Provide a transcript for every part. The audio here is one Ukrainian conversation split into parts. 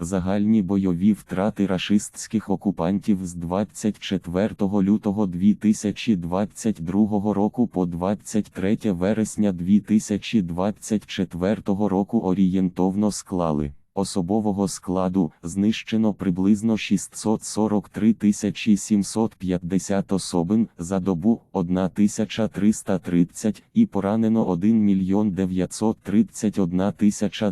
Загальні бойові втрати рашистських окупантів з 24 лютого 2022 року по 23 вересня 2024 року орієнтовно склали. Особового складу знищено приблизно 643 750 особин за добу 1330 і поранено 1 мільйон 931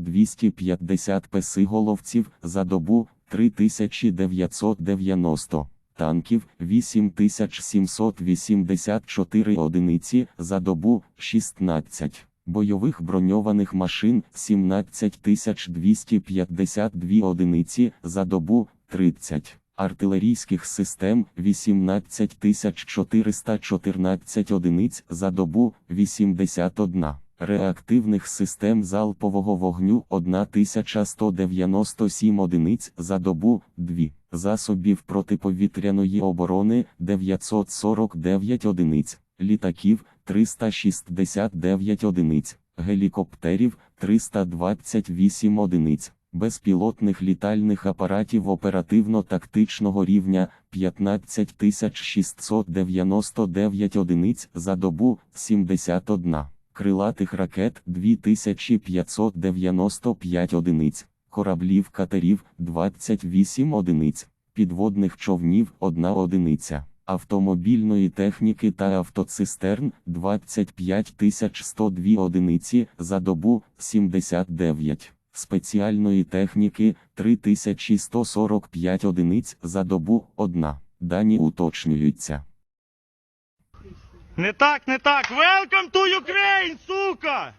250 песиголовців за добу 3990. Танків 8784 одиниці за добу 16. Бойових броньованих машин 17252 одиниці за добу 30. Артилерійських систем 18414 одиниць за добу 81. Реактивних систем залпового вогню 1197 одиниць за добу 2. Засобів протиповітряної оборони 949 одиниць, літаків 369 одиниць, гелікоптерів 328 одиниць, безпілотних літальних апаратів оперативно-тактичного рівня 15699 одиниць за добу 71, крилатих ракет 2595 одиниць, кораблів катерів 28 одиниць, підводних човнів 1 одиниця автомобільної техніки та автоцистерн 25102 одиниці за добу 79, спеціальної техніки 3145 одиниць за добу 1. Дані уточнюються. Не так, не так. Welcome to Ukraine, сука!